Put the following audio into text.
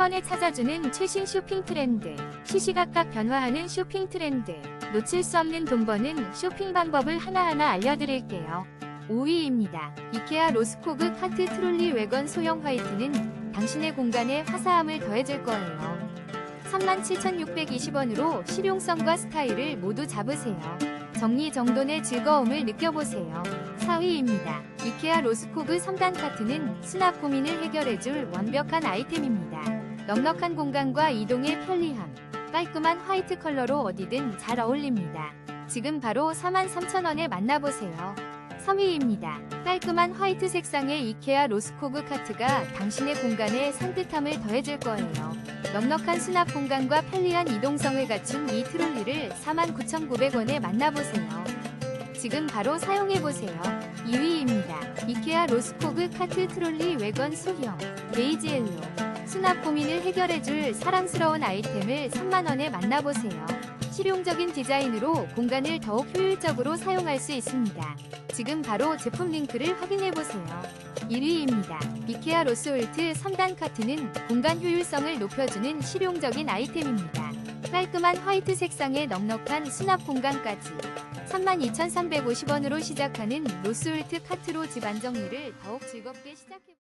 번에 찾아주는 최신 쇼핑 트렌드, 시시각각 변화하는 쇼핑 트렌드, 놓칠 수 없는 돈 버는 쇼핑 방법을 하나하나 알려드릴게요. 5위입니다. 이케아 로스코그 카트 트롤리 외건 소형 화이트는 당신의 공간에 화사함을 더해줄 거예요. 37,620원으로 실용성과 스타일을 모두 잡으세요. 정리정돈의 즐거움을 느껴보세요. 4위입니다. 이케아 로스코그 3단 카트는 수납 고민을 해결해줄 완벽한 아이템입니다. 넉넉한 공간과 이동의 편리함, 깔끔한 화이트 컬러로 어디든 잘 어울립니다. 지금 바로 43,000원에 만나보세요. 3위입니다. 깔끔한 화이트 색상의 이케아 로스코그 카트가 당신의 공간에 산뜻함을 더해줄 거예요. 넉넉한 수납 공간과 편리한 이동성을 갖춘 이 트롤리를 49,900원에 만나보세요. 지금 바로 사용해보세요. 2위입니다. 이케아 로스코그 카트 트롤리 외건 소형 베이지 옐로 수납 고민을 해결해줄 사랑스러운 아이템을 3만원에 만나보세요. 실용적인 디자인으로 공간을 더욱 효율적으로 사용할 수 있습니다. 지금 바로 제품 링크를 확인해보세요. 1위입니다. 이케아 로스홀트 3단 카트는 공간 효율성을 높여주는 실용적인 아이템입니다. 깔끔한 화이트 색상의 넉넉한 수납 공간까지 32,350원으로 시작하는 로스홀트 카트로 집안 정리를 더욱 즐겁게 시작해